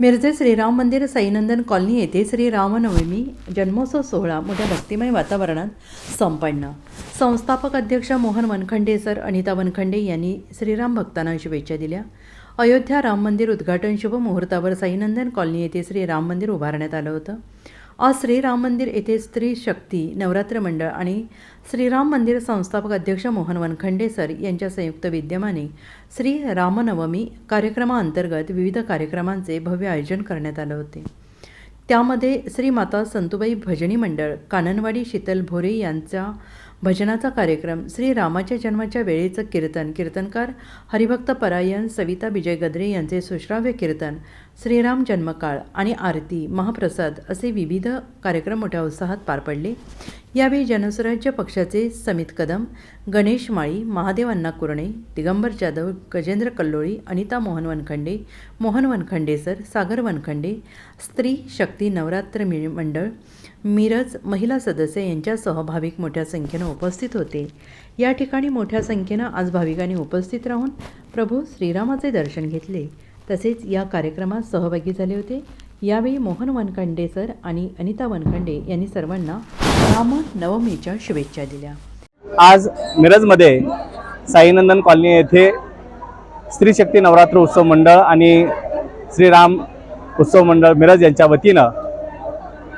मिरजे श्रीराम मंदिर साईनंदन कॉलनी येथे श्री रामनवमी जन्मोत्सव सोहळा मोठ्या भक्तिमय वातावरणात संपन्न. संस्थापक अध्यक्ष मोहन वनखंडे सर अनिता वनखंडे यांनी श्रीराम भक्तांना शुभेच्छा दिल्या. अयोध्या राम मंदिर उद्घाटन शुभ मुहूर्तावर साईनंदन कॉलनी येथे श्री राम मंदिर उभारण्यात आलं होतं. आज श्रीराम मंदिर येथे स्त्री शक्ती नवरात्र मंडळ आणि श्रीराम मंदिर संस्थापक अध्यक्ष मोहन वनखंडे सर यांच्या संयुक्त विद्यमाने श्री रामनवमी कार्यक्रमाअंतर्गत विविध कार्यक्रमांचे भव्य आयोजन करण्यात आले होते. त्यामध्ये श्री माता संतुबाई भजनी मंडळ काननवाडी शीतल भोरे यांचा भजनाचा कार्यक्रम श्री रामाच्या जन्माच्या वेळेचं कीर्तन कीर्तनकार हरिभक्त परायण सविता विजय गद्रे यांचे सुश्राव्य कीर्तन श्रीराम जन्मकाळ आणि आरती महाप्रसाद असे विविध कार्यक्रम मोठ्या उत्साहात पार पडले. यावेळी जनस्वराज्य पक्षाचे समित कदम गणेश माळी महादेव अण्णा कुरणे दिगंबर जाधव गजेंद्र कल्लोळी अनिता मोहन वनखंडे मोहन वनखंडे सर सागर वनखंडे स्त्री शक्ती नवरात्र मंडळ मिरज महिला सदस्य यांच्यासह भाविक मोठ्या संख्येनं उपस्थित होते. या ठिकाणी मोठ्या संख्येनं आज भाविकांनी उपस्थित राहून प्रभू श्रीरामाचे दर्शन घेतले. तसेच या कार्यक्रमात सहभागी झाले होते. यावेळी मोहन वनखंडे सर आणि अनिता वनखंडे यांनी सर्वांना रामनवमीच्या शुभेच्छा दिल्या. आज मिरजमध्ये साईनंदन कॉलनी येथे स्त्री शक्ती नवरात्र उत्सव मंडळ आणि श्रीराम उत्सव मंडळ मिरज यांच्या वतीनं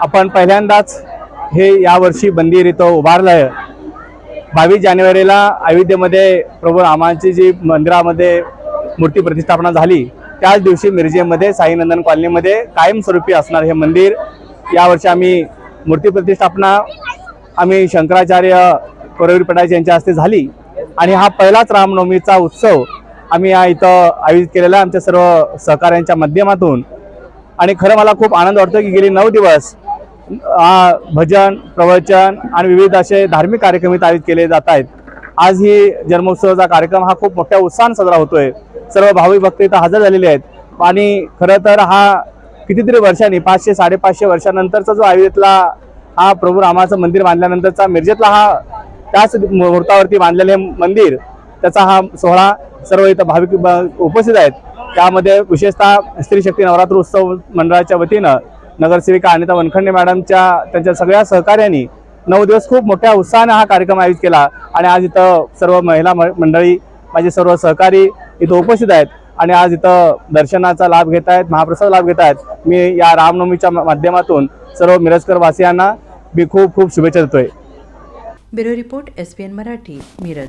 आपण पहिल्यांदाच हे यावर्षी मंदिर इथं उभारलं आहे बावीस जानेवारीला अयोध्येमध्ये प्रभू रामाची जी मंदिरामध्ये मूर्ती प्रतिष्ठापना झाली त्याच दिवशी मिरजेमध्ये साईनंदन कॉलनीमध्ये कायमस्वरूपी असणार हे मंदिर. यावर्षी आम्ही मूर्ती प्रतिष्ठापना आम्ही शंकराचार्य कोरवीर पटायचे यांच्या हस्ते झाली. आणि हा पहिलाच रामनवमीचा उत्सव आम्ही या इथं आयोजित केलेला आमच्या सर्व सहकाऱ्यांच्या माध्यमातून. आणि खरं मला खूप आनंद वाटतो की गेली नऊ दिवस भजन प्रवचन आणि विविध असे धार्मिक कार्यक्रम आयोजित केले जात आहेत. आज ही जन्मोत्सवाचा कार्यक्रम हा खूप मोठ्या उत्साहाने साजरा होतोय. सर्व भाविक भक्त इथं हजर झालेले आहेत. आणि खरं तर हा कितीतरी वर्षांनी पाचशे साडेपाचशे वर्षानंतरचा जो अयोध्येतला हा प्रभू रामाचं मंदिर बांधल्यानंतरचा मिरजेतला हा त्याच मुहूर्तावरती बांधलेले मंदिर त्याचा हा सोहळा सर्व इथं भाविक ब- उपस्थित आहेत. त्यामध्ये विशेषतः स्त्री शक्ती नवरात्र उत्सव मंडळाच्या वतीनं नगरसेविका अनिता वनखंडे मॅडमच्या त्यांच्या सगळ्या सहकार्यांनी नऊ दिवस खूप मोठ्या उत्साहाने हा कार्यक्रम आयोजित केला. आणि आज इथं सर्व महिला म- मंडळी माझे सर्व सहकारी इथं उपस्थित आहेत. आणि आज इथं दर्शनाचा लाभ घेत आहेत महाप्रसाद लाभ घेत आहेत. मी या रामनवमीच्या माध्यमातून सर्व मिरजकर वासियांना मी खूप खूप शुभेच्छा देतोय. Bureau report S Marathi Miraj.